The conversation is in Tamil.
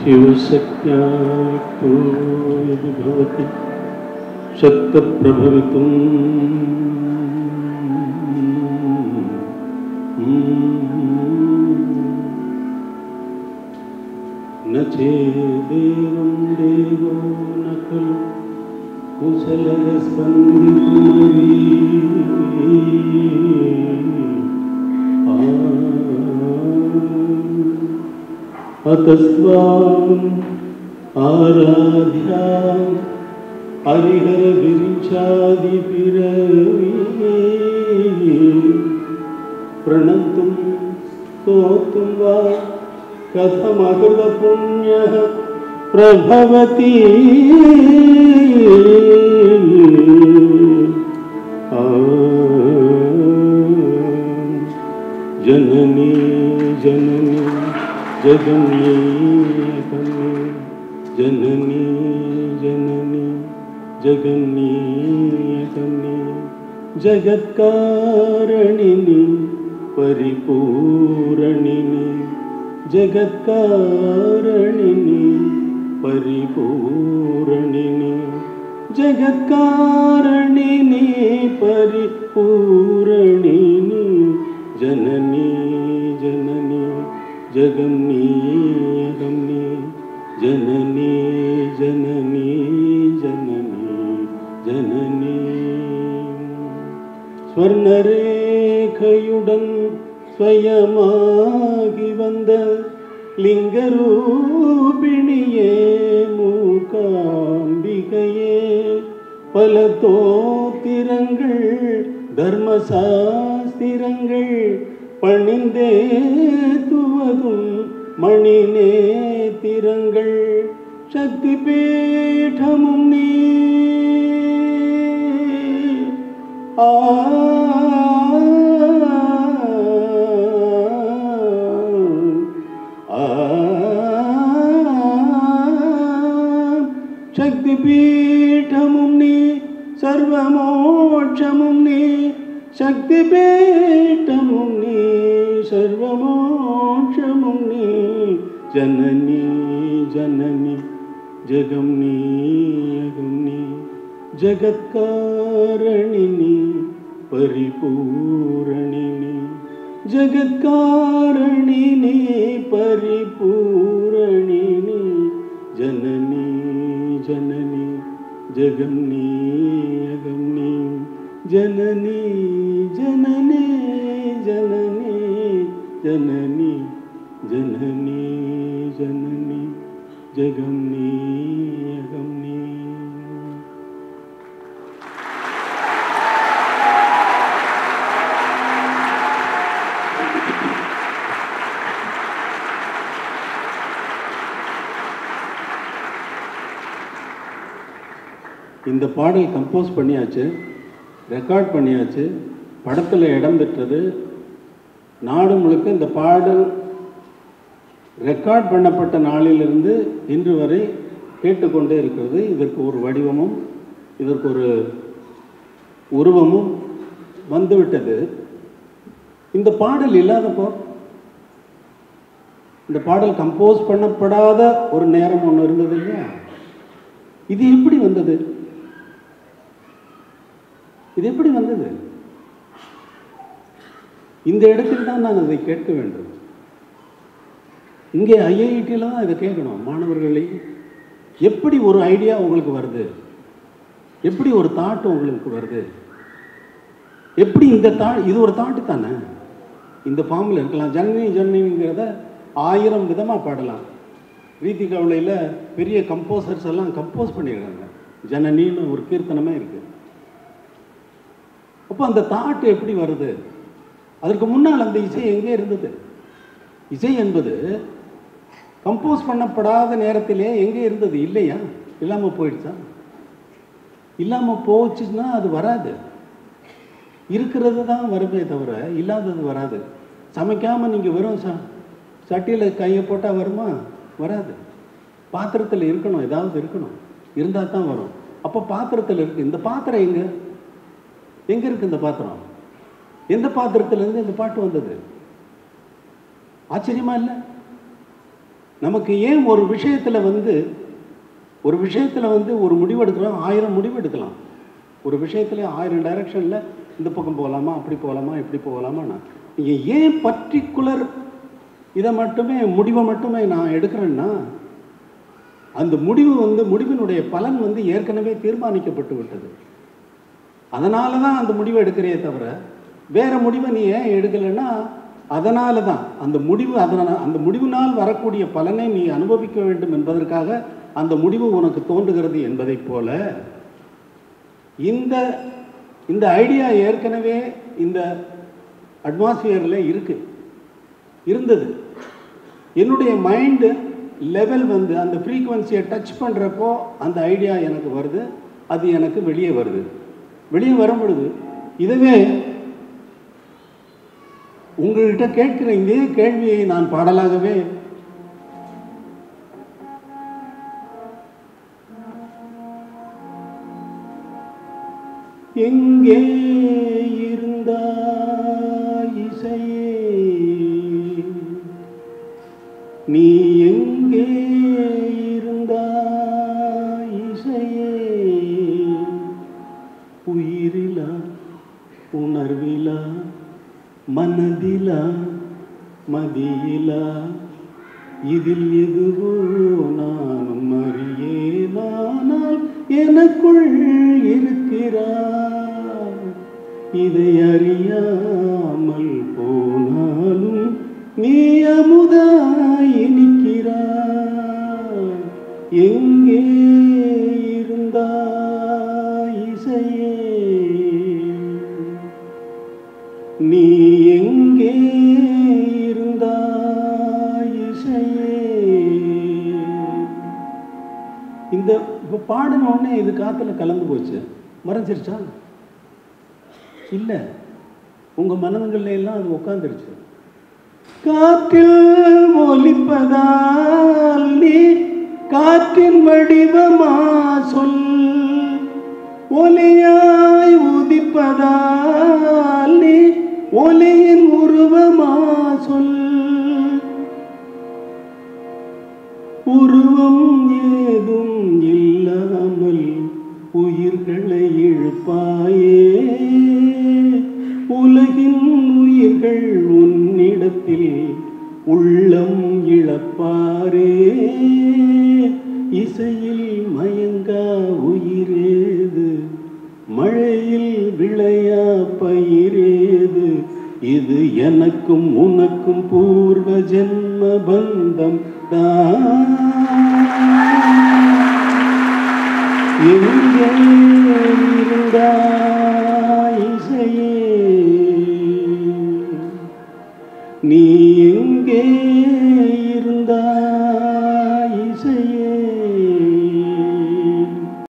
शिवशक्त्या तो यदि शक्तप्रभवितुम् न चेदेवं देवो न खलु कुशलस्पन्दितुमवी अतस्त्वाम् आराध्या हरिहरगिरिशादिभिरवी प्रणन्तुं स्तोतुं वा? कथमकृतपुण्यः प्रभवति? जननी जगन्नी जननी जननी जगन्नी जगत्कारणिनि परिपूरणिनि। जगत्कारणिनि परिपूरणिनि। जगत्कारणिनि परिपूरणिनि। जननी जननी अगम्नी ஜனனி ஜனனி ஜனனி ஜனனி ஸ்வர்ணரேகையுடன் ஸ்வயமாகி வந்த லிங்கரூபிணியே மூகாம்பிகையே பல தோத்திரங்கள் தர்மசாஸ்திரங்கள் பணிந்தே துவதும் மணிலே பிரங்கள் சக்தி பீட்டமும் நீ. சக்தி பீட்டமும் நீ சர்வமோட்சமும் நீ சக்தி பீட்டமும் நீ. சர்வமோட்சமும் நீ ஜனனி ஜனனி ஜெகம் நீ அகம் நீ ஜகத்காரணினி பரிபூரணினி ஜகத்காரணினி பரிபூரணினி ஜனனி ஜனனி ஜெகம் நீ அகம் நீ ஜனனி ஜனனி ஜனனி ஜெகம் நீ இந்த பாடல் கம்போஸ் பண்ணியாச்சு ரெக்கார்ட் பண்ணியாச்சு படத்தில் இடம் பெற்றது நாடு முழுக்க இந்த பாடல் ரெக்கார்ட் பண்ணப்பட்ட நாளிலிருந்து இன்று வரை கேட்டுக்கொண்டே இருக்கிறது. இதற்கு ஒரு வடிவமும் இதற்கு ஒரு உருவமும் வந்துவிட்டது. இந்த பாடல் இல்லாதப்போ இந்த பாடல் கம்போஸ் பண்ணப்படாத ஒரு நேரம் ஒன்று இருந்தது இல்லையா? இது எப்படி வந்தது? இது எப்படி வந்தது? இந்த இடத்தில் தான் நான் அதை கேட்க வேண்டும். இங்கே ஐஐடியில் தான் இதை கேட்கணும். மாணவர்களை எப்படி ஒரு ஐடியா உங்களுக்கு வருது? எப்படி ஒரு தாட் உங்களுக்கு வருது? எப்படி இந்த தா இது ஒரு தாட்டு தானே? இந்த ஃபார்மில் இருக்கலாம். ஜன்னி ஜன்னிங்கிறத ஆயிரம் விதமாக பாடலாம். ரீதி கவலையில் பெரிய கம்போசர்ஸ் எல்லாம் கம்போஸ் பண்ணிடுறாங்க ஜனனின்னு ஒரு கீர்த்தனமே இருக்குது அப்போ அந்த தாட் எப்படி வருது? அதற்கு முன்னால் அந்த இசை எங்கே இருந்தது? இசை என்பது கம்போஸ் பண்ணப்படாத நேரத்திலே எங்கே இருந்தது? இல்லையா? இல்லாமல் போயிடுச்சா? இல்லாமல் போச்சுன்னா அது வராது. இருக்கிறது தான் வருமே தவிர இல்லாதது வராது. சமைக்காமல் நீங்கள் வெறும் ச சட்டியில் கையை போட்டால் வருமா? வராது. பாத்திரத்தில் இருக்கணும் ஏதாவது இருக்கணும். இருந்தால் தான் வரும். அப்போ பாத்திரத்தில் இருக்குது இந்த பாத்திரம் எங்கே? எங்கே இருக்குது இந்த பாத்திரம்? எந்த பாத்திரத்திலேருந்து இந்த பாட்டு வந்தது? ஆச்சரியமா இல்லை? நமக்கு ஏன் ஒரு விஷயத்தில் வந்து ஒரு விஷயத்தில் வந்து ஒரு முடிவு எடுக்கிறோம் ஆயிரம் முடிவு எடுக்கலாம். ஒரு விஷயத்தில் ஆயிரம் டைரக்ஷனில் இந்த பக்கம் போகலாமா அப்படி போகலாமா இப்படி போகலாமாண்ணா நீங்கள் ஏன் பர்டிகுலர் இதை மட்டுமே முடிவை மட்டுமே நான் எடுக்கிறேன்னா அந்த முடிவு வந்து முடிவினுடைய பலன் வந்து ஏற்கனவே தீர்மானிக்கப்பட்டு விட்டது. அதனால தான் அந்த முடிவை எடுக்கிறே தவிர வேறு முடிவை நீ ஏன் எடுக்கலைன்னா அதனால தான் அந்த முடிவு அதனால் அந்த முடிவினால் வரக்கூடிய பலனை நீ அனுபவிக்க வேண்டும் என்பதற்காக அந்த முடிவு உனக்கு தோன்றுகிறது என்பதைப் போல இந்த இந்த ஐடியா ஏற்கனவே இந்த அட்மாஸ்பியரில் இருக்குது இருந்தது. என்னுடைய மைண்டு லெவல் வந்து அந்த ஃப்ரீக்குவன்சியை டச் பண்ணுறப்போ அந்த ஐடியா எனக்கு வருது அது எனக்கு வெளியே வருது. வெளியே வரும் பொழுது இதுவே உங்கள்கிட்ட கேட்கிற இதே கேள்வியை நான் பாடலாகவே எங்கே இருந்தாய் இசையே? நீ எங்கே மனதிலா மதியிலா இதில் எதுவோ நானும் அறியேனானால் எனக்குள் இருக்கிறார். இதை அறியாமல் போனாலும் நீ அமு இந்த இப்போ பாடின உடனே இது காற்றுல கலந்து போச்சு. மறைஞ்சிருச்சா? இல்லை. உங்க மனதுங்கள்ல எல்லாம் அது உட்காந்துருச்சு காற்றில் ஒலிப்பதால் நீ காற்றின் வடிவமா சொல். ஒலியாய் உதிப்பதால் நீ ஒலியின் உருவமா சொல். உருவம் மயங்கா உயிரேது. மழையில் விளையா பயிரேது. இது எனக்கும் உனக்கும் பூர்வ ஜென்ம பந்தம் தான் இருந்தா இசையே